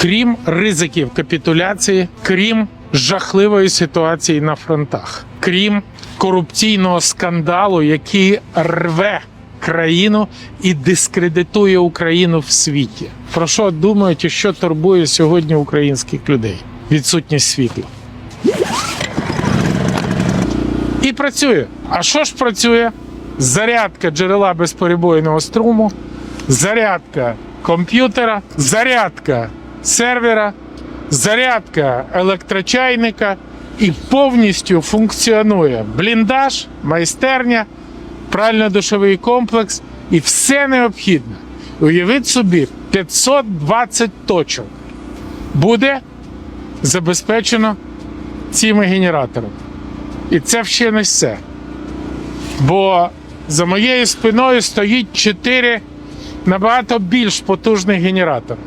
Крім ризиків капітуляції, крім жахливої ситуації на фронтах, крім корупційного скандалу, який рве країну і дискредитує Україну в світі. Про що думають що турбує сьогодні українських людей? Відсутність світла. І працює. А що ж працює? Зарядка джерела безперебойного струму, зарядка комп'ютера, зарядка сервера, зарядка електрочайника і повністю функціонує бліндаж, майстерня, прально-душовий комплекс і все необхідне. Уявіть собі, 520 точок буде забезпечено цими генераторами. І це ще не все. Бо за моєю спиною стоїть чотири набагато більш потужний генератори.